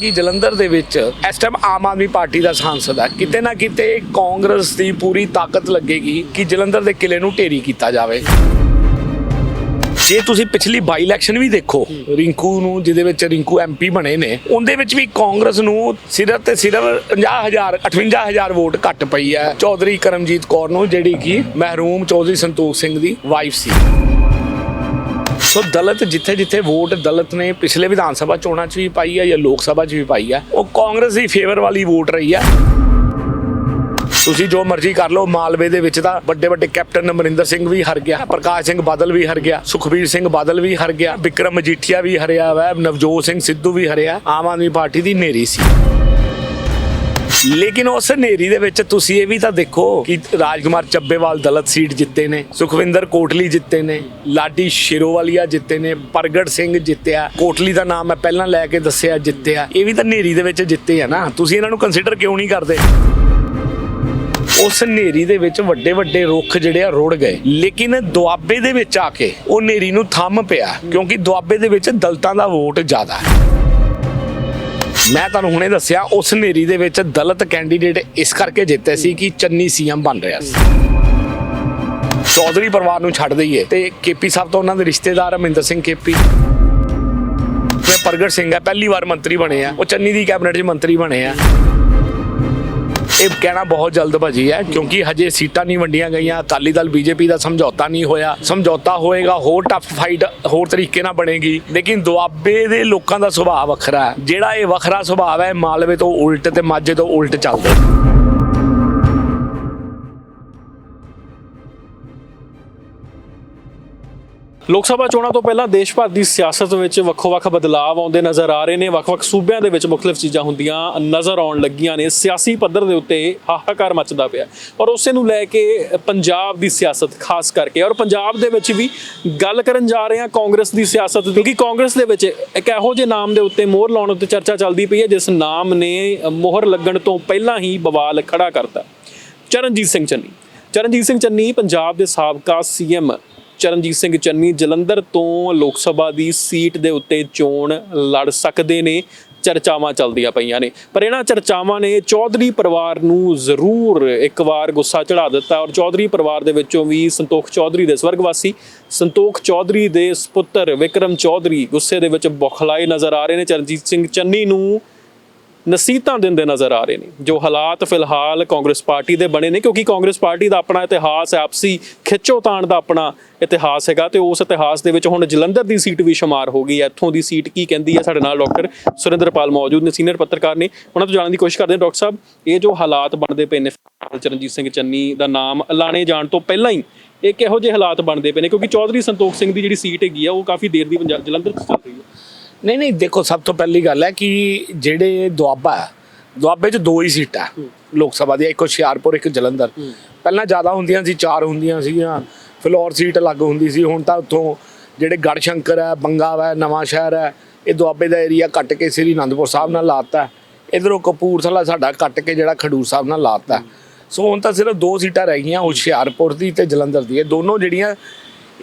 ਕਿ ਜਲੰਧਰ ਦੇ ਵਿੱਚ ਇਸ ਟਾਈਮ ਆਮ ਆਦਮੀ ਪਾਰਟੀ ਦਾ ਸਾਂਸਦ ਹੈ। ਕਿਤੇ ਨਾ ਕਿਤੇ ਕਾਂਗਰਸ ਦੀ ਪੂਰੀ ਤਾਕਤ ਲੱਗੇਗੀ ਕਿ ਜਲੰਧਰ ਦੇ ਕਿਲੇ ਨੂੰ ਢੇਰੀ ਕੀਤਾ ਜਾਵੇ। ਜੇ ਤੁਸੀਂ ਪਿਛਲੀ ਬਾਈ ਇਲੈਕਸ਼ਨ ਵੀ ਦੇਖੋ, ਰਿੰਕੂ ਨੂੰ, ਜਿਹਦੇ ਵਿੱਚ ਰਿੰਕੂ ਐਮਪੀ ਬਣੇ ਨੇ, ਉਹਦੇ ਵਿੱਚ ਵੀ ਕਾਂਗਰਸ ਨੂੰ ਸਿਰਫ ਤੇ ਸਿਰਫ 50000 58000 ਵੋਟ ਘੱਟ ਪਈ ਹੈ। ਚੌਧਰੀ ਕਰਮਜੀਤ ਕੌਰ ਨੂੰ, ਜਿਹੜੀ ਕਿ ਮਹਿਰੂਮ ਚੌਧਰੀ ਸੰਤੋਖ ਸਿੰਘ ਦੀ ਵਾਈਫ ਸੀ। ਸੋ ਦਲਿਤ ਜਿੱਥੇ ਜਿੱਥੇ ਵੋਟ ਦਲਤ ਨੇ ਪਿਛਲੇ ਵਿਧਾਨ ਸਭਾ ਚੋਣਾਂ 'ਚ ਵੀ ਪਾਈ ਹੈ ਜਾਂ ਲੋਕ ਸਭਾ 'ਚ ਵੀ ਪਾਈ ਹੈ, ਉਹ ਕਾਂਗਰਸ ਦੀ ਫੇਵਰ ਵਾਲੀ ਵੋਟ ਰਹੀ ਹੈ। ਤੁਸੀਂ ਜੋ ਮਰਜ਼ੀ ਕਰ ਲਓ, ਮਾਲਵੇ ਦੇ ਵਿੱਚ ਤਾਂ ਵੱਡੇ ਵੱਡੇ ਕੈਪਟਨ ਅਮਰਿੰਦਰ ਸਿੰਘ ਵੀ ਹਰ ਗਿਆ, ਪ੍ਰਕਾਸ਼ ਸਿੰਘ ਬਾਦਲ ਵੀ ਹਰ ਗਿਆ, ਸੁਖਬੀਰ ਸਿੰਘ ਬਾਦਲ ਵੀ ਹਰ ਗਿਆ, ਵਿਕਰਮ ਮਜੀਠੀਆ ਵੀ ਹਰਿਆ ਵਾ, ਨਵਜੋਤ ਸਿੰਘ ਸਿੱਧੂ ਵੀ ਹਰਿਆ, ਆਮ ਆਦਮੀ ਪਾਰਟੀ ਦੀ ਨੇਰੀ ਸੀ। ਲੇਕਿਨ ਉਸ ਹਨੇਰੀ ਦੇ ਵਿੱਚ ਤੁਸੀਂ ਇਹ ਵੀ ਤਾਂ ਦੇਖੋ ਕਿ ਰਾਜਕੁਮਾਰ ਚੱਬੇਵਾਲ ਦਲਤ ਸੀਟ ਜਿੱਤੇ ਨੇ, ਸੁਖਵਿੰਦਰ ਕੋਟਲੀ ਜਿੱਤੇ ਨੇ, ਲਾਡੀ ਸ਼ਿਰੋਵਾਲੀਆ ਜਿੱਤੇ ਨੇ, ਪ੍ਰਗਟ ਸਿੰਘ ਜਿੱਤਿਆ, ਕੋਟਲੀ ਦਾ ਨਾਮ ਮੈਂ ਪਹਿਲਾਂ ਲੈ ਕੇ ਦੱਸਿਆ ਜਿੱਤਿਆ, ਇਹ ਵੀ ਤਾਂ ਹਨੇਰੀ ਦੇ ਵਿੱਚ ਜਿੱਤੇ ਆ ਨਾ। ਤੁਸੀਂ ਇਹਨਾਂ ਨੂੰ ਕੰਸੀਡਰ ਕਿਉਂ ਨਹੀਂ ਕਰਦੇ? ਉਸ ਨੇਰੀ ਦੇ ਵਿੱਚ ਵੱਡੇ ਵੱਡੇ ਰੁੱਖ ਜਿਹੜੇ ਆ ਰੁੜ ਗਏ, ਲੇਕਿਨ ਦੁਆਬੇ ਦੇ ਵਿੱਚ ਆ ਕੇ ਉਹ ਨੇਰੀ ਨੂੰ ਥੰਮ ਪਿਆ, ਕਿਉਂਕਿ ਦੁਆਬੇ ਦੇ ਵਿੱਚ ਦਲਤਾਂ ਦਾ ਵੋਟ ਜ਼ਿਆਦਾ ਹੈ। ਮੈਂ ਤੁਹਾਨੂੰ ਹੁਣੇ ਦੱਸਿਆ, ਉਸ ਨੇਰੀ ਦੇ ਵਿੱਚ ਦਲਿਤ ਕੈਂਡੀਡੇਟ ਇਸ ਕਰਕੇ ਜਿੱਤੇ ਸੀ ਕਿ ਚੰਨੀ ਸੀਐਮ ਬਣ ਰਿਹਾ ਸੀ। ਚੌਧਰੀ ਪਰਿਵਾਰ ਨੂੰ ਛੱਡ ਦਈਏ ਤੇ ਕੇਪੀ ਸਾਹਿਬ ਤੋਂ ਉਹਨਾਂ ਦੇ ਰਿਸ਼ਤੇਦਾਰ ਅਮਿੰਦਰ ਸਿੰਘ ਕੇਪੀ ਤੇ ਪ੍ਰਗਟ ਸਿੰਘ ਹੈ ਪਹਿਲੀ ਵਾਰ ਮੰਤਰੀ ਬਣੇ ਆ। ਉਹ ਚੰਨੀ ਦੀ ਕੈਬਨਿਟ 'ਚ ਮੰਤਰੀ ਬਣੇ ਆ। ਇਹ ਕਹਿਣਾ ਬਹੁਤ ਜਲਦਬਾਜ਼ੀ ਹੈ, ਕਿਉਂਕਿ ਹਜੇ ਸੀਟਾਂ ਨਹੀਂ ਵੰਡੀਆਂ ਗਈਆਂ, ਅਕਾਲੀ ਦਲ ਬੀਜੇਪੀ ਦਾ ਸਮਝੌਤਾ ਨਹੀਂ ਹੋਇਆ। ਸਮਝੌਤਾ ਹੋਏਗਾ, ਹੋਰ ਟਫ ਫਾਈਟ ਹੋਰ ਤਰੀਕੇ ਨਾਲ ਬਣੇਗੀ। ਲੇਕਿਨ ਦੁਆਬੇ ਦੇ ਲੋਕਾਂ ਦਾ ਸੁਭਾਅ ਵੱਖਰਾ ਹੈ। ਜਿਹੜਾ ਇਹ ਵੱਖਰਾ ਸੁਭਾਅ ਹੈ, ਮਾਲਵੇ ਤੋਂ ਉਲਟ ਤੇ ਮਾਝੇ ਤੋਂ ਉਲਟ ਚੱਲਦਾ ਲੋਕ ਸਭਾ ਚੋਣਾਂ ਤੋਂ ਪਹਿਲਾਂ ਦੇਸ਼ ਭਰ ਦੀ ਸਿਆਸਤ ਵਿੱਚ ਵੱਖੋ-ਵੱਖ ਬਦਲਾਅ ਆਉਂਦੇ ਨਜ਼ਰ ਆ ਰਹੇ ਨੇ। ਵੱਖ-ਵੱਖ ਸੂਬਿਆਂ ਦੇ ਵਿੱਚ ਮੁxtਲਫ ਚੀਜ਼ਾਂ ਹੁੰਦੀਆਂ ਨਜ਼ਰ ਆਉਣ ਲੱਗੀਆਂ ਨੇ। ਸਿਆਸੀ ਪੱਧਰ ਦੇ ਉੱਤੇ ਹਾਹਾਕਾਰ ਮਚਦਾ ਪਿਆ ਔਰ ਉਸੇ ਨੂੰ ਲੈ ਕੇ ਪੰਜਾਬ ਦੀ ਸਿਆਸਤ ਖਾਸ ਕਰਕੇ ਔਰ ਪੰਜਾਬ ਦੇ ਵਿੱਚ ਵੀ ਗੱਲ ਕਰਨ ਜਾ ਰਹੇ ਹਾਂ ਕਾਂਗਰਸ ਦੀ ਸਿਆਸਤ ਕਿਉਂਕਿ ਕਾਂਗਰਸ ਦੇ ਵਿੱਚ ਇੱਕ ਇਹੋ ਜਿਹੇ ਨਾਮ ਦੇ ਉੱਤੇ ਮੋਹਰ ਲਾਉਣ ਉੱਤੇ ਚਰਚਾ ਚੱਲਦੀ ਪਈ ਹੈ, ਜਿਸ ਨਾਮ ਨੇ ਮੋਹਰ ਲੱਗਣ ਤੋਂ ਪਹਿਲਾਂ ਹੀ ਬਵਾਲ ਖੜਾ ਕਰਤਾ। ਚਰਨਜੀਤ ਸਿੰਘ ਚੰਨੀ। ਚਰਨਜੀਤ ਸਿੰਘ ਚੰਨੀ ਪੰਜਾਬ ਦੇ ਸਾਬਕਾ ਸੀਐਮ ਚਰਨਜੀਤ ਸਿੰਘ ਚੰਨੀ ਜਲੰਧਰ ਤੋਂ ਲੋਕ ਸਭਾ ਦੀ ਸੀਟ ਦੇ ਉੱਤੇ ਚੋਣ ਲੜ ਸਕਦੇ ਨੇ। ਚਰਚਾਵਾਂ ਚੱਲਦੀਆਂ ਪਈਆਂ ਨੇ। ਪਰ ਇਹਨਾਂ ਚਰਚਾਵਾਂ ਨੇ ਚੌਧਰੀ ਪਰਿਵਾਰ ਨੂੰ ਜ਼ਰੂਰ ਇੱਕ ਵਾਰ ਗੁੱਸਾ ਚੜਾ ਦਿੱਤਾ ਔਰ ਚੌਧਰੀ ਪਰਿਵਾਰ ਦੇ ਵਿੱਚੋਂ ਵੀ ਸੰਤੋਖ ਚੌਧਰੀ ਦੇ ਸਵਰਗਵਾਸੀ, ਸੰਤੋਖ ਚੌਧਰੀ ਦੇ ਸੁਪੁੱਤਰ ਵਿਕਰਮ ਚੌਧਰੀ ਗੁੱਸੇ ਦੇ ਵਿੱਚ ਬੁਖਲਾਏ ਨਜ਼ਰ ਆ ਰਹੇ ਨੇ। ਚਰਨਜੀਤ ਸਿੰਘ ਚੰਨੀ ਨੂੰ ਨਸੀਹਤਾਂ ਦਿੰਦੇ ਨਜ਼ਰ ਆ ਰਹੇ ਨੇ, ਜੋ ਹਾਲਾਤ ਫਿਲਹਾਲ ਕਾਂਗਰਸ ਪਾਰਟੀ ਦੇ ਬਣੇ ਨੇ, ਕਿਉਂਕਿ ਕਾਂਗਰਸ ਪਾਰਟੀ ਦਾ ਆਪਣਾ ਇਤਿਹਾਸ ਹੈ ਆਪਸੀ ਖਿੱਚੋ ਤਾਣ ਦਾ ਆਪਣਾ ਇਤਿਹਾਸ ਹੈਗਾ, ਤੇ ਉਸ ਇਤਿਹਾਸ ਦੇ ਵਿੱਚ ਹੁਣ ਜਲੰਧਰ ਦੀ ਸੀਟ ਵੀ ਸ਼ੁਮਾਰ ਹੋ ਗਈ ਹੈ। ਇੱਥੋਂ ਦੀ ਸੀਟ ਕੀ ਕਹਿੰਦੀ ਹੈ? ਸਾਡੇ ਨਾਲ ਡਾਕਟਰ ਸੁਰਿੰਦਰਪਾਲ ਮੌਜੂਦ ਨੇ, ਸੀਨੀਅਰ ਪੱਤਰਕਾਰ ਨੇ। ਉਹਨਾਂ ਤੋਂ ਜਾਣਨ ਦੀ ਕੋਸ਼ਿਸ਼ ਕਰਦੇ ਹਾਂ, ਡਾਕਟਰ ਸਾਹਿਬ, ਇਹ ਜੋ ਹਾਲਾਤ ਬਣਦੇ ਪਏ ਨੇ ਚਰਨਜੀਤ ਸਿੰਘ ਚੰਨੀ ਦਾ ਨਾਮ ਐਲਾਨੇ ਜਾਣ ਤੋਂ ਪਹਿਲਾਂ ਹੀ ਇਹ ਕਿਹੋ ਜਿਹੇ ਹਾਲਾਤ ਬਣਦੇ ਪਏ ਨੇ, ਕਿਉਂਕਿ ਚੌਧਰੀ ਸੰਤੋਖ ਸਿੰਘ ਦੀ ਜਿਹੜੀ ਸੀਟ ਹੈਗੀ ਆ, ਉਹ ਕਾਫੀ ਦੇਰ ਦੀ ਪੰਜਾਬ, ਜਲੰਧਰ ਤੋਂ ਚੱਲ ਰਹੀ ਹੈ। ਨਹੀਂ ਨਹੀਂ ਦੇਖੋ ਸਭ ਤੋਂ ਪਹਿਲੀ ਗੱਲ ਹੈ ਕਿ ਜਿਹੜੇ ਦੁਆਬਾ ਹੈ ਦੁਆਬੇ 'ਚ ਦੋ ਹੀ ਸੀਟਾਂ ਹੈ ਲੋਕ ਸਭਾ ਦੀਆਂ ਇੱਕ ਹੁਸ਼ਿਆਰਪੁਰ ਇੱਕ ਜਲੰਧਰ। ਪਹਿਲਾਂ ਜ਼ਿਆਦਾ ਹੁੰਦੀਆਂ ਸੀ ਚਾਰ ਹੁੰਦੀਆਂ ਸੀਗੀਆਂ ਫਿਲੌਰ ਸੀਟ ਅਲੱਗ ਹੁੰਦੀ ਸੀ ਹੁਣ ਤਾਂ ਉੱਥੋਂ ਜਿਹੜੇ ਗੜ ਸ਼ੰਕਰ ਹੈ ਬੰਗਾ ਹੈ ਨਵਾਂ ਸ਼ਹਿਰ ਹੈ ਇਹ ਦੁਆਬੇ ਦਾ ਏਰੀਆ ਕੱਟ ਕੇ ਸ੍ਰੀ ਅਨੰਦਪੁਰ ਸਾਹਿਬ ਨਾਲ ਲਾਤਾ ਇਧਰੋਂ ਕਪੂਰਥਲਾ ਸਾਡਾ ਕੱਟ ਕੇ ਜਿਹੜਾ ਖਡੂਰ ਸਾਹਿਬ ਨਾਲ ਲਾਤਾ ਸੋ ਹੁਣ ਤਾਂ ਸਿਰਫ ਦੋ ਸੀਟਾਂ ਰਹਿ ਗਈਆਂ ਹੁਸ਼ਿਆਰਪੁਰ ਦੀ ਤੇ ਜਲੰਧਰ ਦੀ। ਇਹ ਦੋਨੋਂ ਜਿਹੜੀਆਂ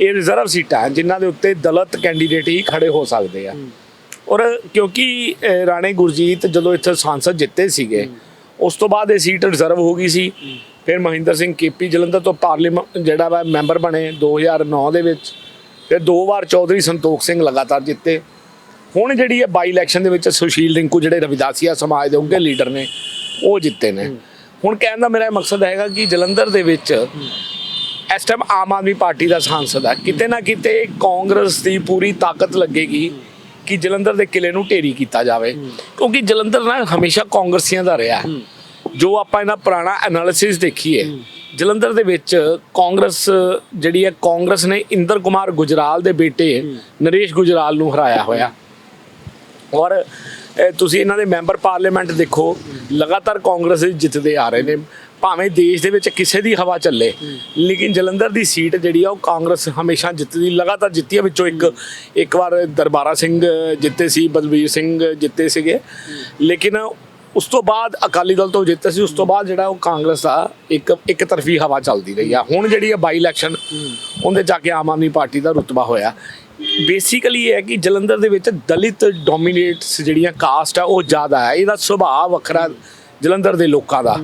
ਇਹ ਰਿਜ਼ਰਵ ਸੀਟਾਂ ਜਿਨ੍ਹਾਂ ਦੇ ਉੱਤੇ ਦਲਿਤ ਕੈਂਡੀਡੇਟ ਹੀ ਖੜੇ ਹੋ ਸਕਦੇ ਆ। ਔਰ ਕਿਉਂਕਿ ਰਾਣੇ ਗੁਰਜੀਤ ਜਦੋਂ ਇੱਥੇ ਸਾਂਸਦ ਜਿੱਤੇ ਸੀਗੇ, ਉਸ ਤੋਂ ਬਾਅਦ ਇਹ ਸੀਟ ਰਿਜ਼ਰਵ ਹੋ ਗਈ ਸੀ। ਫਿਰ ਮਹਿੰਦਰ ਸਿੰਘ ਕੇਪੀ ਜਲੰਧਰ ਤੋਂ ਪਾਰਲੀਮੈਂਟ ਜਿਹੜਾ ਵਾ ਮੈਂਬਰ ਬਣੇ 2009 ਦੇ ਵਿੱਚ। ਫਿਰ ਦੋ ਵਾਰ ਚੌਧਰੀ ਸੰਤੋਖ ਸਿੰਘ ਲਗਾਤਾਰ ਜਿੱਤੇ। ਹੁਣ ਜਿਹੜੀ ਹੈ ਬਾਈ ਇਲੈਕਸ਼ਨ ਦੇ ਵਿੱਚ ਸੁਸ਼ੀਲ ਰਿੰਕੂ, ਜਿਹੜੇ ਰਵਿਦਾਸੀਆ ਸਮਾਜ ਦੇ ਉੱਘੇ ਲੀਡਰ ਨੇ, ਉਹ ਜਿੱਤੇ ਨੇ। ਹੁਣ ਕਹਿਣ ਦਾ ਮੇਰਾ ਮਕਸਦ ਹੈਗਾ ਕਿ ਜਲੰਧਰ ਦੇ ਵਿੱਚ ਇਸ ਟਾਈਮ ਆਮ ਆਦਮੀ ਪਾਰਟੀ ਦਾ ਸਾਂਸਦ ਹੈ ਕਿਤੇ ਨਾ ਕਿਤੇ ਕਾਂਗਰਸ ਦੀ ਪੂਰੀ ਤਾਕਤ ਲੱਗੇਗੀ। ਕਿ ਜਲੰਧਰ ਦੇ ਕਿਲੇ ਨੂੰ ਢੇਰੀ ਕੀਤਾ ਜਾਵੇ। ਕਿਉਂਕਿ ਜਲੰਧਰ ਨਾ ਹਮੇਸ਼ਾ ਕਾਂਗਰਸੀਆਂ ਦਾ ਰਿਹਾ। ਜੋ ਆਪਾਂ ਇਹਨਾਂ ਪੁਰਾਣਾ ਐਨਾਲਿਸਿਸ ਦੇਖੀਏ ਜਲੰਧਰ ਦੇ ਵਿੱਚ ਕਾਂਗਰਸ ਜਿਹੜੀ ਹੈ ਕਾਂਗਰਸ ਨੇ ਇੰਦਰ ਕੁਮਾਰ ਗੁਜਰਾਲ ਦੇ ਬੇਟੇ ਨਰੇਸ਼ ਗੁਜਰਾਲ ਨੂੰ ਹਰਾਇਆ ਹੋਇਆ। ਔਰ ਤੁਸੀਂ ਇਹਨਾਂ ਦੇ ਮੈਂਬਰ ਪਾਰਲੀਮੈਂਟ ਦੇਖੋ ਲਗਾਤਾਰ ਕਾਂਗਰਸ ਜਿੱਤਦੇ ਆ ਰਹੇ ਨੇ। ਭਾਵੇਂ ਦੇਸ਼ ਦੇ ਵਿੱਚ ਕਿਸੇ ਦੀ ਹਵਾ ਚੱਲੇ ਲੇਕਿਨ ਜਲੰਧਰ ਦੀ ਸੀਟ ਜਿਹੜੀ ਆ ਉਹ ਕਾਂਗਰਸ ਹਮੇਸ਼ਾ ਜਿੱਤਦੀ ਲਗਾਤਾਰ ਜਿੱਤੀ ਆ। ਵਿੱਚੋਂ ਇੱਕ ਇੱਕ ਵਾਰ ਦਰਬਾਰਾ ਸਿੰਘ ਜਿੱਤੇ ਸੀ ਬਲਬੀਰ ਸਿੰਘ ਜਿੱਤੇ ਸੀਗੇ। ਲੇਕਿਨ ਉਸ ਤੋਂ ਬਾਅਦ ਅਕਾਲੀ ਦਲ ਤੋਂ ਜਿੱਤੇ ਸੀ ਉਸ ਤੋਂ ਬਾਅਦ ਜਿਹੜਾ ਉਹ ਕਾਂਗਰਸ ਦਾ ਇੱਕ ਇੱਕ ਤਰਫੀ ਹਵਾ ਚੱਲਦੀ ਰਹੀ ਆ। ਹੁਣ ਜਿਹੜੀ ਆ ਬਾਈ ਇਲੈਕਸ਼ਨ ਉਹਦੇ ਜਾ ਕੇ ਆਮ ਆਦਮੀ ਪਾਰਟੀ ਦਾ ਰੁਤਬਾ ਹੋਇਆ। ਬੇਸਿਕਲੀ ਇਹ ਹੈ ਕਿ ਜਲੰਧਰ ਦੇ ਵਿੱਚ ਦਲਿਤ ਡੋਮੀਨੇਟਸ ਜਿਹੜੀਆਂ ਕਾਸਟ ਆ, ਉਹ ਜ਼ਿਆਦਾ ਹੈ। ਇਹਦਾ ਸੁਭਾਅ ਵੱਖਰਾ ਜਲੰਧਰ ਦੇ ਲੋਕਾਂ ਦਾ।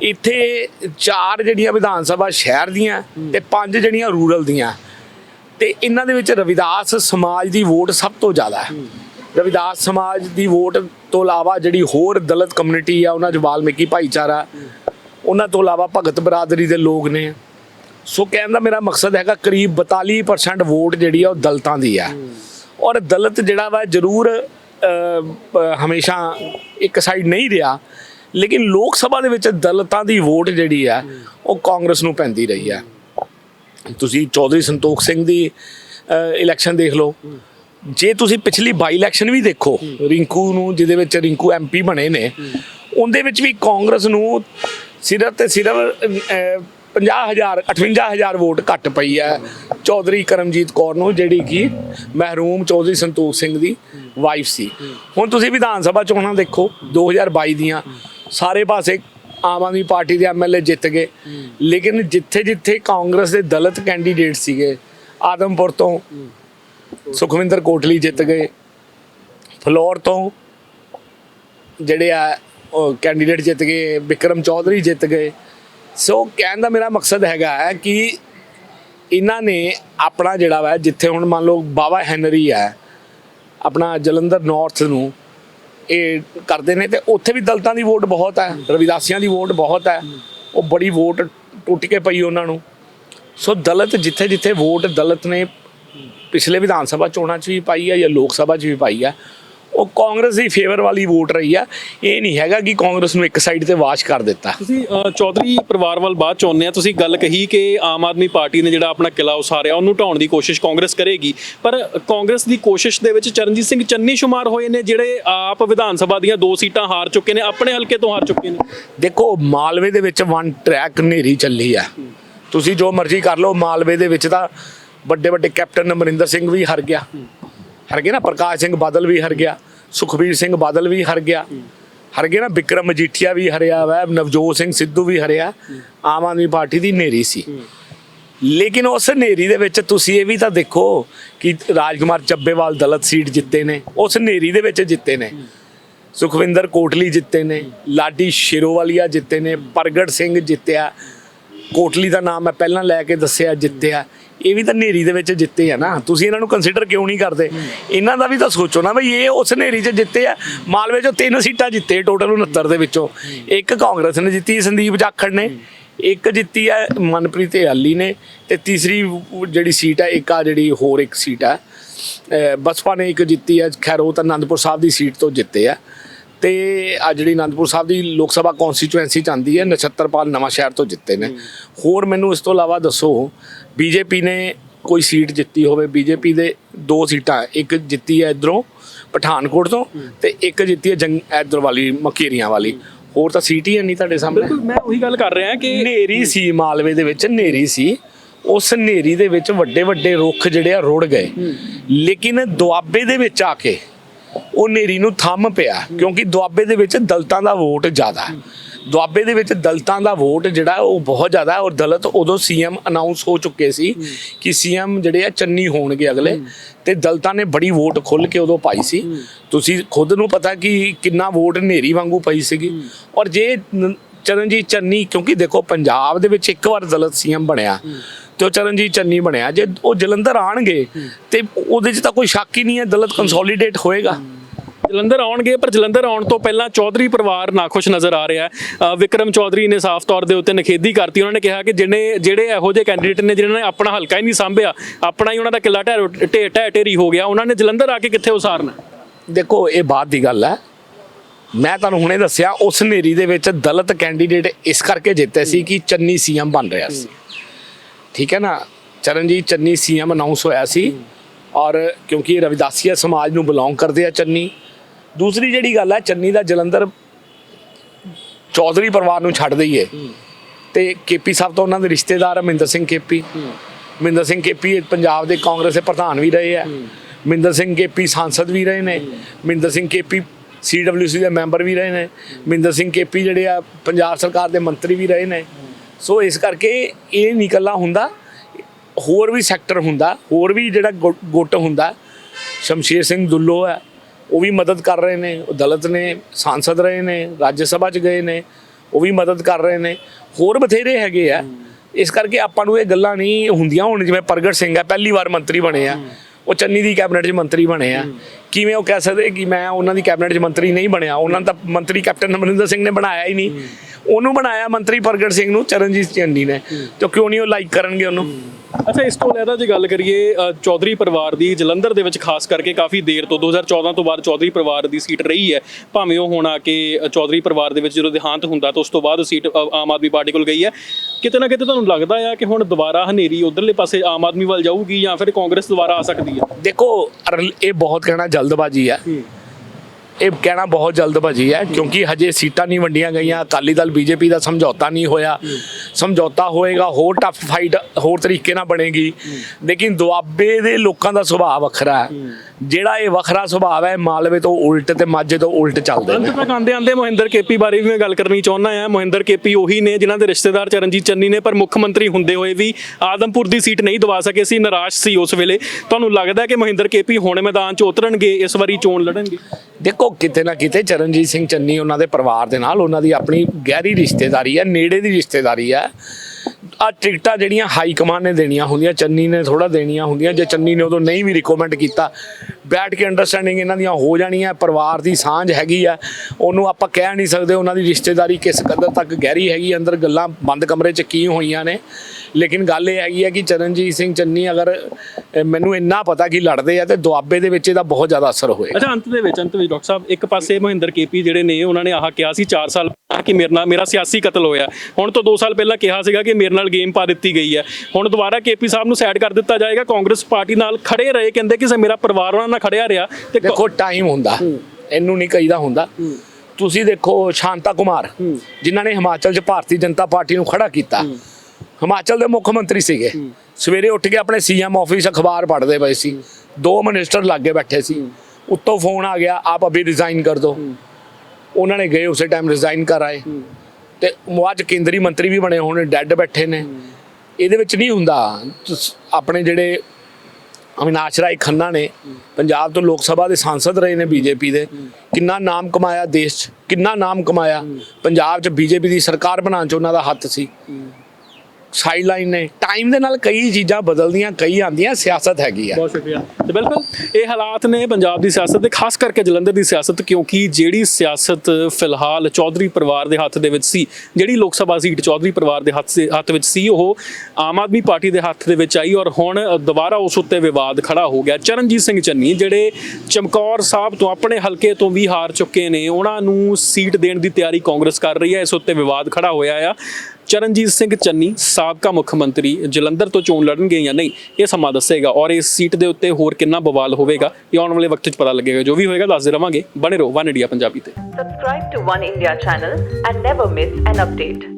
ਇੱਥੇ ਚਾਰ ਜਿਹੜੀਆਂ ਵਿਧਾਨ ਸਭਾ ਸ਼ਹਿਰ ਦੀਆਂ ਤੇ ਪੰਜ ਜਿਹੜੀਆਂ ਰੂਰਲ ਦੀਆਂ। ਤੇ ਇਹਨਾਂ ਦੇ ਵਿੱਚ ਰਵਿਦਾਸ ਸਮਾਜ ਦੀ ਵੋਟ ਸਭ ਤੋਂ ਜ਼ਿਆਦਾ ਹੈ। ਰਵਿਦਾਸ ਸਮਾਜ ਦੀ ਵੋਟ ਤੋਂ ਇਲਾਵਾ ਜਿਹੜੀ ਹੋਰ ਦਲਿਤ ਕਮਿਊਨਿਟੀ ਆ, ਉਹਨਾਂ 'ਚ ਵਾਲਮੀਕੀ ਭਾਈਚਾਰਾ, ਉਹਨਾਂ ਤੋਂ ਇਲਾਵਾ ਭਗਤ ਬਰਾਦਰੀ ਦੇ ਲੋਕ ਨੇ। ਸੋ ਕਹਿਣ ਦਾ ਮੇਰਾ ਮਕਸਦ ਹੈਗਾ ਕਰੀਬ 42% ਵੋਟ ਜਿਹੜੀ ਆ ਉਹ ਦਲਤਾਂ ਦੀ ਆ। ਔਰ ਦਲਤ ਜਿਹੜਾ ਵਾ ਜ਼ਰੂਰ ਹਮੇਸ਼ਾ ਇੱਕ ਸਾਈਡ ਨਹੀਂ ਰਿਹਾ, ਲੇਕਿਨ ਲੋਕ ਸਭਾ ਦੇ ਵਿੱਚ ਦਲਤਾਂ ਦੀ ਵੋਟ ਜਿਹੜੀ ਆ, ਉਹ ਕਾਂਗਰਸ ਨੂੰ ਪੈਂਦੀ ਰਹੀ ਆ। ਤੁਸੀਂ ਚੌਧਰੀ ਸੰਤੋਖ ਸਿੰਘ ਦੀ ਇਲੈਕਸ਼ਨ ਦੇਖ ਲਓ। ਜੇ ਤੁਸੀਂ ਪਿਛਲੀ ਬਾਈ ਇਲੈਕਸ਼ਨ ਵੀ ਦੇਖੋ, ਰਿੰਕੂ ਨੂੰ, ਜਿਹਦੇ ਵਿੱਚ ਰਿੰਕੂ ਐਮਪੀ ਬਣੇ ਨੇ, ਉਹਦੇ ਵਿੱਚ ਵੀ ਕਾਂਗਰਸ ਨੂੰ ਸਿਰਫ ਤੇ ਸਿਰਫ 50000 58000 ਵੋਟ ਘੱਟ ਪਈ ਹੈ। ਚੌਧਰੀ ਕਰਮਜੀਤ ਕੌਰ ਨੂੰ, ਜਿਹੜੀ ਕਿ ਮਹਿਰੂਮ ਚੌਧਰੀ ਸੰਤੋਖ ਸਿੰਘ ਦੀ ਵਾਈਫ ਸੀ। ਹੁਣ ਤੁਸੀਂ ਵਿਧਾਨ ਸਭਾ ਚੋਣਾਂ ਦੇਖੋ 2022 ਦੀਆਂ, ਸਾਰੇ ਪਾਸੇ ਆਮ ਆਦਮੀ ਪਾਰਟੀ ਦੇ ਐਮਐਲਏ ਜਿੱਤ ਗਏ। ਲੇਕਿਨ ਜਿੱਥੇ ਜਿੱਥੇ ਕਾਂਗਰਸ ਦੇ ਦਲਿਤ ਕੈਂਡੀਡੇਟ ਸੀਗੇ, ਆਦਮਪੁਰ ਤੋਂ ਸੁਖਵਿੰਦਰ ਕੋਟਲੀ ਜਿੱਤ ਗਏ। ਫਲੋਰ ਤੋਂ ਜਿਹੜੇ ਆ, ਉਹ ਕੈਂਡੀਡੇਟ ਜਿੱਤ ਗਏ, ਵਿਕਰਮ ਚੌਧਰੀ ਜਿੱਤ ਗਏ। ਸੋ ਕਹਿਣ ਦਾ ਮੇਰਾ ਮਕਸਦ ਹੈਗਾ ਹੈ ਕਿ ਇਹਨਾਂ ਨੇ ਆਪਣਾ ਜਿਹੜਾ ਵਾ, ਜਿੱਥੇ ਹੁਣ ਮੰਨ ਲਓ ਬਾਬਾ ਹੈਨਰੀ ਹੈ, ਆਪਣਾ ਜਲੰਧਰ ਨਾਰਥ ਨੂੰ, ਇਹ ਕਰਦੇ ਨੇ ਤੇ ਉੱਥੇ ਵੀ ਦਲਤਾਂ ਦੀ ਵੋਟ ਬਹੁਤ ਹੈ, ਰਵਿਦਾਸੀਆਂ ਦੀ ਵੋਟ ਬਹੁਤ ਹੈ। ਉਹ ਬੜੀ ਵੋਟ ਟੁੱਟ ਕੇ ਪਈ ਉਹਨਾਂ ਨੂੰ। ਸੋ ਦਲਤ ਜਿੱਥੇ ਜਿੱਥੇ ਵੋਟ ਦਲਤ ਨੇ, ਪਿਛਲੇ ਵਿਧਾਨ ਸਭਾ ਚੋਣਾਂ 'ਚ ਵੀ ਪਾਈ ਹੈ ਜਾਂ ਲੋਕ ਸਭਾ 'ਚ ਵੀ ਪਾਈ ਹੈ ਉਹ ਕਾਂਗਰਸ ਦੀ ਫੇਵਰ ਵਾਲੀ ਵੋਟ ਰਹੀ ਆ। ਇਹ ਨਹੀਂ ਹੈਗਾ ਕਿ ਕਾਂਗਰਸ ਨੂੰ ਇੱਕ ਸਾਈਡ ਤੇ ਵਾਸ਼ ਕਰ ਦਿੱਤਾ। ਤੁਸੀਂ ਚੌਧਰੀ ਪਰਿਵਾਰ ਵੱਲ ਬਾਅਦ ਚ ਆਉਂਦੇ ਆ। ਤੁਸੀਂ ਗੱਲ ਕਹੀ ਕਿ ਆਮ ਆਦਮੀ ਪਾਰਟੀ ਨੇ ਜਿਹੜਾ ਆਪਣਾ ਕਿਲਾ ਉਸਾਰਿਆ ਉਹਨੂੰ ਢਾਉਣ ਦੀ ਕੋਸ਼ਿਸ਼ ਕਾਂਗਰਸ ਕਰੇਗੀ। ਪਰ ਕਾਂਗਰਸ ਦੀ ਕੋਸ਼ਿਸ਼ ਦੇ ਵਿੱਚ ਚਰਨਜੀਤ ਸਿੰਘ ਚੰਨੀ ਸ਼ੁਮਾਰ ਹੋਏ ਨੇ ਜਿਹੜੇ ਆਪ ਵਿਧਾਨ ਸਭਾ ਦੀਆਂ ਦੋ ਸੀਟਾਂ ਹਾਰ ਚੁੱਕੇ ਨੇ ਆਪਣੇ ਹਲਕੇ ਤੋਂ ਹਾਰ ਚੁੱਕੇ ਨੇ। ਦੇਖੋ ਮਾਲਵੇ ਦੇ ਵਿੱਚ ਵਨ ਟਰੈਕ ਨੇਰੀ ਚੱਲੀ ਆ। ਤੁਸੀਂ ਜੋ ਮਰਜ਼ੀ ਕਰ ਲਓ ਮਾਲਵੇ ਦੇ ਵਿੱਚ ਤਾਂ ਵੱਡੇ ਵੱਡੇ ਕੈਪਟਨ ਅਮਰਿੰਦਰ ਸਿੰਘ ਵੀ ਹਰ ਗਿਆ। ਹਰ ਗਿਆ ਨਾ ਪ੍ਰਕਾਸ਼ ਸਿੰਘ ਬਾਦਲ ਵੀ ਹਰ ਗਿਆ। ਸੁਖਬੀਰ ਸਿੰਘ ਬਾਦਲ ਵੀ ਹਰ ਗਿਆ। ਹਰ ਗਿਆ ਨਾ ਵਿਕਰਮ ਮਜੀਠੀਆ ਵੀ ਹਰਿਆ ਵਾ ਨਵਜੋਤ ਸਿੰਘ ਸਿੱਧੂ ਵੀ ਹਰਿਆ। ਆਮ ਆਦਮੀ ਪਾਰਟੀ ਦੀ ਨੇਰੀ ਸੀ। ਲੇਕਿਨ ਉਸ ਹਨੇਰੀ ਦੇ ਵਿੱਚ ਤੁਸੀਂ ਇਹ ਵੀ ਤਾਂ ਦੇਖੋ ਕਿ ਰਾਜਕੁਮਾਰ ਚੱਬੇਵਾਲ ਦਲਤ ਸੀਟ ਜਿੱਤੇ ਨੇ ਉਸ ਹਨੇਰੀ ਦੇ ਵਿੱਚ ਜਿੱਤੇ ਨੇ। ਸੁਖਵਿੰਦਰ ਕੋਟਲੀ ਜਿੱਤੇ ਨੇ ਲਾਡੀ ਸ਼ਿਰੋਵਾਲੀਆ ਜਿੱਤੇ ਨੇ ਪ੍ਰਗਟ ਸਿੰਘ ਜਿੱਤਿਆ। ਕੋਟਲੀ ਦਾ ਨਾਮ ਮੈਂ ਪਹਿਲਾਂ ਲੈ ਕੇ ਦੱਸਿਆ ਜਿੱਤਿਆ। ਇਹ ਵੀ ਤਾਂ ਨੇਰੀ ਦੇ ਵਿੱਚ ਜਿੱਤੇ ਆ ਨਾ। ਤੁਸੀਂ ਇਹਨਾਂ ਨੂੰ ਕੰਸੀਡਰ ਕਿਉਂ ਨਹੀਂ ਕਰਦੇ? ਇਹਨਾਂ ਦਾ ਵੀ ਤਾਂ ਸੋਚੋ ਨਾ ਬਈ ਇਹ ਉਸ ਨੇਰੀ 'ਚ ਜਿੱਤੇ ਆ। ਮਾਲਵੇ 'ਚੋਂ ਤਿੰਨ ਸੀਟਾਂ ਜਿੱਤੇ ਟੋਟਲ 69 ਦੇ ਵਿੱਚੋਂ। ਇੱਕ ਕਾਂਗਰਸ ਨੇ ਜਿੱਤੀ ਸੰਦੀਪ ਜਾਖੜ ਨੇ, ਇੱਕ ਜਿੱਤੀ ਹੈ ਮਨਪ੍ਰੀਤ ਅਲੀ ਨੇ ਤੇ ਤੀਸਰੀ ਜਿਹੜੀ ਸੀਟ ਹੈ ਇੱਕ ਆ ਜਿਹੜੀ ਹੋਰ ਇੱਕ ਸੀਟ ਹੈ ਬਸਪਾ ਨੇ ਇੱਕ ਜਿੱਤੀ ਹੈ ਖੈਰ ਉਹ ਤਾਂ ਆਨੰਦਪੁਰ ਸਾਹਿਬ ਦੀ ਸੀਟ ਤੋਂ ਜਿੱਤੇ ਆ। ਤੇ ਆ ਜਿਹੜੀ ਆਨੰਦਪੁਰ ਸਾਹਿਬ ਦੀ ਲੋਕ ਸਭਾ ਕਨਸਟੀਚੁਐਂਸੀ ਚ ਆਉਂਦੀ ਹੈ ਨਛੱਤਰਪਾਲ ਨਵਾਂ ਸ਼ਹਿਰ ਤੋਂ ਜਿੱਤੇ ਨੇ। ਹੋਰ ਮੈਨੂੰ ਇਸ ਤੋਂ ਇਲਾਵਾ ਦੱਸੋ ਬੀਜੇਪੀ ਨੇ ਕੋਈ ਸੀਟ ਜਿੱਤੀ ਹੋਵੇ ਬੀਜੇਪੀ ਦੇ ਦੋ ਸੀਟਾਂ ਇੱਕ ਜਿੱਤੀ ਹੈ ਇਧਰੋਂ ਪਠਾਨਕੋਟ ਤੋਂ ਤੇ ਇੱਕ ਜਿੱਤੀ ਹੈ ਜੰਗ ਇਧਰ ਵਾਲੀ ਮਕੇਰੀਆਂ ਵਾਲੀ। ਹੋਰ ਤਾਂ ਸੀਟ ਹੀ ਨਹੀਂ ਤੁਹਾਡੇ ਸਾਹਮਣੇ। ਬਿਲਕੁਲ ਮੈਂ ਉਹੀ ਗੱਲ ਕਰ ਰਿਹਾ ਕਿ ਨੇਰੀ ਸੀ ਮਾਲਵੇ ਦੇ ਵਿੱਚ ਨੇਰੀ ਸੀ। ਉਸ ਨੇਰੀ ਦੇ ਵਿੱਚ ਵੱਡੇ ਵੱਡੇ ਰੁੱਖ ਜਿਹੜੇ ਆ ਰੁੜ ਗਏ। ਲੇਕਿਨ ਦੁਆਬੇ ਦੇ ਵਿੱਚ ਆ ਕੇ ਉਹ ਨੇਰੀ ਨੂੰ ਥੰਮ ਪਿਆ ਕਿਉਂਕਿ ਦੁਆਬੇ ਦੇ ਵਿੱਚ ਦਲਤਾਂ ਦਾ ਵੋਟ ਜ਼ਿਆਦਾ। ਹੈ। ਦੁਆਬੇ ਦੇ ਵਿੱਚ ਦਲਤਾਂ ਦਾ ਵੋਟ ਜਿਹੜਾ ਉਹ ਬਹੁਤ ਜ਼ਿਆਦਾ ਔਰ ਦਲਤ ਉਦੋਂ ਸੀਐਮ ਅਨਾਉਂਸ ਹੋ ਚੁੱਕੇ ਸੀ ਕਿ ਸੀਐਮ ਜਿਹੜੇ ਆ ਚੰਨੀ ਹੋਣਗੇ ਅਗਲੇ ਤੇ ਦਲਤਾਂ ਨੇ ਬੜੀ ਵੋਟ ਖੁੱਲ ਕੇ ਉਦੋਂ ਪਾਈ ਸੀ। ਤੁਸੀਂ ਖੁਦ ਨੂੰ ਪਤਾ ਕਿ ਕਿੰਨਾ ਵੋਟ ਨੇਰੀ ਵਾਂਗੂ ਪਈ ਸੀਗੀ। ਔਰ ਜੇ ਚਰਨਜੀਤ ਚੰਨੀ ਕਿਉਂਕਿ ਦੇਖੋ ਪੰਜਾਬ ਦੇ ਵਿੱਚ ਇੱਕ ਵਾਰ ਦਲਤ ਸੀਐਮ ਬਣਿਆ ਤੇ ਉਹ ਚਰਨਜੀਤ ਚੰਨੀ ਬਣਿਆ। ਜੇ ਉਹ ਜਲੰਧਰ ਆਣਗੇ ਤੇ ਉਹਦੇ 'ਚ ਤਾਂ ਕੋਈ ਸ਼ੱਕ ਹੀ ਨਹੀਂ ਹੈ ਦਲਤ ਕੰਸੋਲੀਡੇਟ ਹੋਏਗਾ। ਜਲੰਧਰ ਆਉਣਗੇ, ਪਰ ਜਲੰਧਰ ਆਉਣ ਤੋਂ ਪਹਿਲਾਂ ਚੌਧਰੀ ਪਰਿਵਾਰ ਨਾਖੁਸ਼ ਨਜ਼ਰ ਆ ਰਿਹਾ ਹੈ। ਵਿਕਰਮ ਚੌਧਰੀ ਨੇ ਸਾਫ਼ ਤੌਰ ਦੇ ਉੱਤੇ ਨਖੇਦੀ ਕਰਤੀ। ਉਹਨਾਂ ਨੇ ਕਿਹਾ ਕਿ ਜਿਹਨੇ ਜਿਹੜੇ ਇਹੋ ਜਿਹੇ ਕੈਂਡੀਡੇਟ ਨੇ ਜਿਨ੍ਹਾਂ ਨੇ ਆਪਣਾ ਹਲਕਾ ਹੀ ਨਹੀਂ ਸੰਭਿਆ, ਆਪਣਾ ਹੀ ਉਹਨਾਂ ਦਾ ਕਿਲਾ ਢਹਿ ਢੇਰ ਢਹਿ ਢੇਰੀ ਹੋ ਗਿਆ। ਉਹਨਾਂ ਨੇ ਜਲੰਧਰ ਆ ਕੇ ਕਿੱਥੇ ਉਸਾਰਨਾ? ਦੇਖੋ, ਇਹ ਬਾਤ ਦੀ ਗੱਲ ਹੈ। ਮੈਂ ਤੁਹਾਨੂੰ ਹੁਣੇ ਦੱਸਿਆ, ਉਸ ਨੇਰੀ ਦੇ ਵਿੱਚ ਦਲਤ ਕੈਂਡੀਡੇਟ ਇਸ ਕਰਕੇ ਜਿੱਤੇ ਸੀ ਕਿ ਚੰਨੀ ਸੀਐਮ ਬਣ ਰਿਹਾ ਸੀ। ਠੀਕ ਹੈ ਨਾ? ਚਰਨਜੀਤ ਚੰਨੀ ਸੀਐਮ ਅਨਾਉਂਸ ਹੋਇਆ ਸੀ ਔਰ ਕਿਉਂਕਿ ਰਵਿਦਾਸੀਆ ਸਮਾਜ ਨੂੰ ਬਿਲੋਂਗ ਕਰਦੇ ਆ ਚੰਨੀ ਦੂਸਰੀ ਜਿਹੜੀ ਗੱਲ ਹੈ ਚੰਨੀ ਦਾ ਜਲੰਧਰ ਚੌਧਰੀ ਪਰਿਵਾਰ ਨੂੰ ਛੱਡ ਦਈਏ। ਤੇ ਕੇਪੀ ਸਾਹਿਬ ਤੋਂ ਉਹਨਾਂ ਦੇ ਰਿਸ਼ਤੇਦਾਰ ਮਹਿੰਦਰ ਸਿੰਘ ਕੇਪੀ ਮਹਿੰਦਰ ਸਿੰਘ ਕੇਪੀ ਪੰਜਾਬ ਦੇ ਕਾਂਗਰਸ ਦੇ ਪ੍ਰਧਾਨ ਵੀ ਰਹੇ ਆ। ਮਹਿੰਦਰ ਸਿੰਘ ਕੇਪੀ ਸਾਂਸਦ ਵੀ ਰਹੇ ਨੇ। ਮਹਿੰਦਰ ਸਿੰਘ ਕੇਪੀ ਸੀਡਬਲਯੂਸੀ ਦੇ ਮੈਂਬਰ ਵੀ ਰਹੇ ਨੇ। ਮਹਿੰਦਰ ਸਿੰਘ ਕੇਪੀ ਜਿਹੜੇ ਆ ਪੰਜਾਬ ਸਰਕਾਰ ਦੇ ਮੰਤਰੀ ਵੀ ਰਹੇ ਨੇ। ਸੋ ਇਸ ਕਰਕੇ ਇਹ ਨਿਕਲਣਾ ਹੁੰਦਾ ਹੋਰ ਵੀ ਸੈਕਟਰ ਹੁੰਦਾ ਹੋਰ ਵੀ ਜਿਹੜਾ ਗੁੱਟ ਹੁੰਦਾ। ਸ਼ਮਸ਼ੀਰ ਸਿੰਘ ਦੁੱਲੋ ਹੈ ਉਹ ਵੀ ਮਦਦ ਕਰ ਰਹੇ ਨੇ, ਉਹ ਦਲਤ ਨੇ, ਸਾਂਸਦ ਰਹੇ ਨੇ, ਰਾਜ ਸਭਾ 'ਚ ਗਏ ਨੇ, ਉਹ ਵੀ ਮਦਦ ਕਰ ਰਹੇ ਨੇ। ਹੋਰ ਬਥੇਰੇ ਹੈਗੇ ਆ। ਇਸ ਕਰਕੇ ਆਪਾਂ ਨੂੰ ਇਹ ਗੱਲਾਂ ਨਹੀਂ ਹੁੰਦੀਆਂ ਹੁਣ, ਜਿਵੇਂ ਪ੍ਰਗਟ ਸਿੰਘ ਹੈ ਪਹਿਲੀ ਵਾਰ ਮੰਤਰੀ ਬਣੇ ਆ। ਉਹ ਚੰਨੀ ਦੀ ਕੈਬਨਿਟ 'ਚ ਮੰਤਰੀ ਬਣੇ ਆ। ਕਿਵੇਂ ਉਹ ਕਹਿ ਸਕਦੇ ਕਿ ਮੈਂ ਉਹਨਾਂ ਦੀ ਕੈਬਨਿਟ 'ਚ ਮੰਤਰੀ ਨਹੀਂ ਬਣਿਆ? ਉਹਨਾਂ ਦਾ ਮੰਤਰੀ ਕੈਪਟਨ ਅਮਰਿੰਦਰ ਸਿੰਘ ਨੇ ਬਣਾਇਆ ਹੀ ਨਹੀਂ। ਉਹਨੂੰ ਬਣਾਇਆ ਮੰਤਰੀ ਪ੍ਰਗਟ ਸਿੰਘ ਨੂੰ, ਚਰਨਜੀਤ ਚੰਨੀ ਨੇ। ਤੇ ਕਿਉਂ ਨਹੀਂ ਉਹ ਲਾਈਕ ਕਰਨਗੇ ਉਹਨੂੰ? ਅੱਛਾ ਇਸ ਤੋਂ ਇਲਾਵਾ ਜੇ ਗੱਲ ਕਰੀਏ ਅ, ਚੌਧਰੀ ਪਰਿਵਾਰ ਦੀ ਜਲੰਧਰ ਦੇ ਵਿੱਚ ਖਾਸ ਕਰਕੇ ਕਾਫੀ ਦੇਰ ਤੋਂ 2014 ਤੋਂ ਬਾਅਦ ਚੌਧਰੀ ਪਰਿਵਾਰ ਦੀ ਸੀਟ ਰਹੀ ਹੈ। ਭਾਵੇਂ ਉਹ ਹੁਣ ਆ ਕੇ ਅ, ਚੌਧਰੀ ਪਰਿਵਾਰ ਦੇ ਵਿੱਚ ਜਦੋਂ ਦੇਹਾਂਤ ਹੁੰਦਾ ਤਾਂ ਉਸ ਤੋਂ ਬਾਅਦ ਸੀਟ ਅ, ਆਮ ਆਦਮੀ ਪਾਰਟੀ ਕੋਲ ਗਈ ਹੈ। ਕਿਤੇ ਨਾ ਕਿਤੇ ਤੁਹਾਨੂੰ ਲੱਗਦਾ ਆ ਕਿ ਹੁਣ ਦੁਬਾਰਾ ਹਨੇਰੀ ਉਧਰਲੇ ਪਾਸੇ ਆਮ ਆਦਮੀ ਵੱਲ ਜਾਊਗੀ ਜਾਂ ਫਿਰ ਕਾਂਗਰਸ ਦੁਬਾਰਾ ਆ ਸਕਦੀ ਹੈ? ਦੇਖੋ ਅਰ- ਇਹ ਬਹੁਤ ਕਹਿਣਾ ਜਲਦਬਾਜ਼ੀ ਹੈ। ਇਹ ਕਹਿਣਾ ਬਹੁਤ ਜਲਦਬਾਜ਼ੀ ਹੈ ਕਿਉਂਕਿ ਹਜੇ ਸੀਟਾਂ ਨਹੀਂ ਵੰਡੀਆਂ ਗਈਆਂ ਅਕਾਲੀ ਦਲ ਬੀਜੇਪੀ ਦਾ ਸਮਝੌਤਾ ਨਹੀਂ ਹੋਇਆ। ਸਮਝੌਤਾ ਹੋਏਗਾ ਹੋਰ ਟਫ ਫਾਈਟ ਹੋਰ ਤਰੀਕੇ ਨਾਲ ਬਣੇਗੀ। ਲੇਕਿਨ ਦੁਆਬੇ ਦੇ ਲੋਕਾਂ ਦਾ ਸੁਭਾਅ ਵੱਖਰਾ ਹੈ। ਜਿਹੜਾ ਇਹ ਵੱਖਰਾ ਸੁਭਾਅ ਹੈ ਮਾਲਵੇ ਤੋਂ ਉਲਟ ਤੇ ਮਾਝੇ ਤੋਂ ਉਲਟ ਚੱਲਦੇ ਨੇ। ਤੱਕ ਆਂਦੇ ਆਂਦੇ ਮੋਹਿੰਦਰ ਕੇਪੀ ਬਾਰੇ ਵੀ ਮੈਂ ਗੱਲ ਕਰਨੀ ਚਾਹੁੰਦਾ ਆ ਮੋਹਿੰਦਰ ਕੇਪੀ ਉਹੀ ਨੇ ਜਿਨ੍ਹਾਂ ਦੇ ਰਿਸ਼ਤੇਦਾਰ ਚਰਨਜੀਤ ਚੰਨੀ ਨੇ ਪਰ ਮੁੱਖ ਮੰਤਰੀ ਹੁੰਦੇ ਹੋਏ ਵੀ ਆਦਮਪੁਰ ਦੀ ਸੀਟ ਨਹੀਂ ਦਵਾ ਸਕੇ ਸੀ ਨਿਰਾਸ਼ ਸੀ ਉਸ ਵੇਲੇ। ਤੁਹਾਨੂੰ ਲੱਗਦਾ ਹੈ ਕਿ ਮੋਹਿੰਦਰ ਕੇਪੀ ਹੁਣ ਮੈਦਾਨ 'ਚ ਉਤਰਨਗੇ ਇਸ ਵਾਰੀ ਚੋਣ ਲੜਨਗੇ? ਦੇਖੋ ਕਿਤੇ ਨਾ ਕਿਤੇ ਚਰਨਜੀਤ ਸਿੰਘ ਚੰਨੀ ਉਹਨਾਂ ਦੇ ਪਰਿਵਾਰ ਦੇ ਨਾਲ ਉਹਨਾਂ ਦੀ ਆਪਣੀ ਗਹਿਰੀ ਰਿਸ਼ਤੇਦਾਰੀ ਹੈ ਨੇੜੇ ਦੀ ਰਿਸ਼ਤੇਦਾਰੀ ਹੈ। ਆ ਟਿਕਟਾਂ ਜਿਹੜੀਆਂ ਹਾਈ ਕਮਾਂਡ ਨੇ ਦੇਣੀਆਂ ਹੁੰਦੀਆਂ, ਚੰਨੀ ਨੇ ਥੋੜਾ ਦੇਣੀਆਂ ਹੁੰਦੀਆਂ, ਜੇ ਚੰਨੀ ਨੇ ਉਦੋਂ ਨਹੀਂ ਵੀ ਰਿਕਮੈਂਡ ਕੀਤਾ। ਬੈਠ ਕੇ ਅੰਡਰਸਟੈਂਡਿੰਗ ਇਹਨਾਂ ਦੀਆਂ ਹੋ ਜਾਣੀਆਂ, ਪਰਿਵਾਰ ਦੀ ਸਾਂਝ ਹੈਗੀ ਆ, ਉਹਨੂੰ ਆਪਾਂ ਕਹਿ ਨਹੀਂ ਸਕਦੇ ਉਹਨਾਂ ਦੀ ਰਿਸ਼ਤੇਦਾਰੀ ਕਿਸ ਕਦਰ ਤੱਕ ਗਹਿਰੀ ਹੈਗੀ, ਅੰਦਰ ਗੱਲਾਂ ਬੰਦ ਕਮਰੇ 'ਚ ਕੀ ਹੋਈਆਂ ਨੇ। ਲੇਕਿਨ ਗੱਲ ਇਹ ਹੈਗੀ ਹੈ ਕਿ ਚਰਨਜੀਤ ਸਿੰਘ ਚੰਨੀ ਅਗਰ ਮੈਨੂੰ ਇੰਨਾ ਪਤਾ ਕਿ ਲੜਦੇ ਆ ਤੇ ਦੁਆਬੇ ਦੇ ਵਿੱਚ ਇਹਦਾ ਬਹੁਤ ਜ਼ਿਆਦਾ ਅਸਰ ਹੋਏਗਾ ਅੱਛਾ ਅੰਤ ਦੇ ਵਿੱਚ ਅੰਤ ਵਿੱਚ ਡਾਕਟਰ ਸਾਹਿਬ ਇੱਕ ਪਾਸੇ ਮਹਿੰਦਰ ਕੇਪੀ ਜਿਹੜੇ ਨੇ ਉਹਨਾਂ ਨੇ ਆਹ ਕਿਹਾ ਸੀ 4 ਸਾਲ ਕਿ ਮੇਰੇ ਨਾਲ ਮੇਰਾ ਸਿਆਸੀ ਕਤਲ ਹੋਇਆ। ਹੁਣ ਤੋਂ 2 ਸਾਲ ਪਹਿਲਾਂ ਕਿਹਾ ਸੀਗਾ ਕਿ ਮੇਰੇ ਨਾਲ ਗੇਮ ਪਾ ਦਿੱਤੀ ਗਈ ਹੈ। ਹੁਣ ਦੁਬਾਰਾ ਕੇਪੀ ਸਾਹਿਬ ਨੂੰ ਸਾਈਡ ਕਰ ਦਿੱਤਾ ਜਾਏਗਾ ਕਾਂਗਰਸ ਪਾਰਟੀ ਨਾਲ ਖੜੇ ਰਹੇ ਕਹਿੰਦੇ ਕਿ ਮੇਰਾ ਪਰਿਵਾਰ ਉਹਨਾਂ ਨਾਲ ਖੜਿਆ ਰਿਹਾ ਤੇ ਦੇਖੋ ਟਾਈਮ ਹੁੰਦਾ। ਇਹਨੂੰ ਨਹੀਂ ਕਹੀਦਾ ਹੁੰਦਾ। ਤੁਸੀਂ ਦੇਖੋ ਸ਼ਾਂਤਾ ਕੁਮਾਰ ਜਿਨ੍ਹਾਂ ਨੇ ਹਿਮਾਚਲ 'ਚ ਭਾਰਤੀ ਜਨਤਾ ਪਾਰਟੀ ਨੂੰ ਖੜਾ ਕੀਤਾ। ਹਿਮਾਚਲ ਦੇ ਮੁੱਖ ਮੰਤਰੀ ਸੀਗੇ। ਸਵੇਰੇ ਉੱਠ ਕੇ ਆਪਣੇ ਸੀਐਮ ਆਫਿਸ ਅਖਬਾਰ ਪੜ੍ਹਦੇ ਪਏ ਸੀ। ਦੋ ਮਿਨਿਸਟਰ ਲਾਗੇ ਬੈਠੇ ਸੀ। ਉੱਤੋਂ ਫੋਨ ਆ ਗਿਆ ਆਪ ਅਭੀ ਰਿਜ਼ਾਈਨ ਕਰ ਦਿਓ ਉਹਨਾਂ ਨੇ ਗਏ ਉਸੇ ਟਾਈਮ ਰਿਜ਼ਾਈਨ ਕਰ ਆਏ ਤੇ ਅੱਜ ਕੇਂਦਰੀ ਮੰਤਰੀ ਵੀ ਬਣੇ ਹੋਣੇ ਡੈੱਡ ਬੈਠੇ ਨੇ। ਇਹਦੇ ਵਿੱਚ ਨਹੀਂ ਹੁੰਦਾ ਆਪਣੇ ਜਿਹੜੇ ਅਵਿਨਾਸ਼ ਰਾਏ ਖੰਨਾ ਨੇ ਪੰਜਾਬ ਤੋਂ ਲੋਕ ਸਭਾ ਦੇ ਸਾਂਸਦ ਰਹੇ ਨੇ ਬੀਜੇਪੀ ਦੇ। ਕਿੰਨਾ ਨਾਮ ਕਮਾਇਆ ਦੇਸ਼ 'ਚ ਕਿੰਨਾ ਨਾਮ ਕਮਾਇਆ। ਪੰਜਾਬ 'ਚ ਬੀਜੇਪੀ ਦੀ ਸਰਕਾਰ ਬਣਾਉਣ 'ਚ ਉਹਨਾਂ ਦਾ ਹੱਥ ਸੀ। ਸਾਈਡਲਾਈਨ ਨੇ। ਟਾਈਮ ਦੇ ਨਾਲ ਕਈ ਚੀਜ਼ਾਂ ਬਦਲਦੀਆਂ, ਕਈ ਆਉਂਦੀਆਂ, ਸਿਆਸਤ ਹੈਗੀ ਆ। ਬਹੁਤ ਸ਼ੁਕਰੀਆ। ਤੇ ਬਿਲਕੁਲ, ਇਹ ਹਾਲਾਤ ਨੇ ਪੰਜਾਬ ਦੀ ਸਿਆਸਤ ਦੇ, ਖਾਸ ਕਰਕੇ ਜਲੰਧਰ ਦੀ ਸਿਆਸਤ, ਕਿਉਂਕਿ ਜਿਹੜੀ ਸਿਆਸਤ ਫਿਲਹਾਲ ਚੌਧਰੀ ਪਰਿਵਾਰ ਦੇ ਹੱਥ ਦੇ ਵਿੱਚ ਸੀ, ਜਿਹੜੀ ਲੋਕ ਸਭਾ ਸੀਟ ਚੌਧਰੀ ਪਰਿਵਾਰ ਦੇ ਹੱਥ ਹੱਥ ਵਿੱਚ ਸੀ, ਉਹ ਆਮ ਆਦਮੀ ਪਾਰਟੀ ਦੇ ਹੱਥ ਦੇ ਵਿੱਚ ਆਈ ਔਰ ਹੁਣ ਦੁਬਾਰਾ ਉਸ ਉੱਤੇ ਵਿਵਾਦ ਖੜਾ ਹੋ ਗਿਆ। ਚਰਨਜੀਤ ਸਿੰਘ ਚੰਨੀ, ਜਿਹੜੇ ਚਮਕੌਰ ਸਾਹਿਬ ਤੋਂ ਆਪਣੇ ਹਲਕੇ ਤੋਂ ਵੀ ਹਾਰ ਚੁੱਕੇ ਨੇ, ਉਹਨਾਂ ਨੂੰ ਸੀਟ ਦੇਣ ਦੀ ਤਿਆਰੀ ਕਾਂਗਰਸ ਕਰ ਰਹੀ ਹੈ, ਇਸ ਉੱਤੇ ਵਿਵਾਦ ਖੜਾ ਹੋਇਆ ਆ। ਚਰਨਜੀਤ ਸਿੰਘ ਚੰਨੀ, ਸਾਬਕਾ ਮੁੱਖ ਮੰਤਰੀ ਜਲੰਧਰ ਤੋਂ ਚੋਣ ਲੜਨਗੇ ਜਾਂ ਨਹੀਂ, ਇਹ ਸਮਾਂ ਦੱਸੇਗਾ ਔਰ ਇਸ ਸੀਟ ਦੇ ਉੱਤੇ ਹੋਰ ਕਿੰਨਾ ਬਵਾਲ ਹੋਵੇਗਾ, ਇਹ ਆਉਣ ਵਾਲੇ ਵਕਤ 'ਚ ਪਤਾ ਲੱਗੇਗਾ। ਜੋ ਵੀ ਹੋਏਗਾ, ਦੱਸਦੇ ਰਵਾਂਗੇ। ਬਣੇ ਰਹੋ ਵਨ ਇੰਡੀਆ ਪੰਜਾਬੀ ਤੇ। Subscribe to One India channel and never miss an update.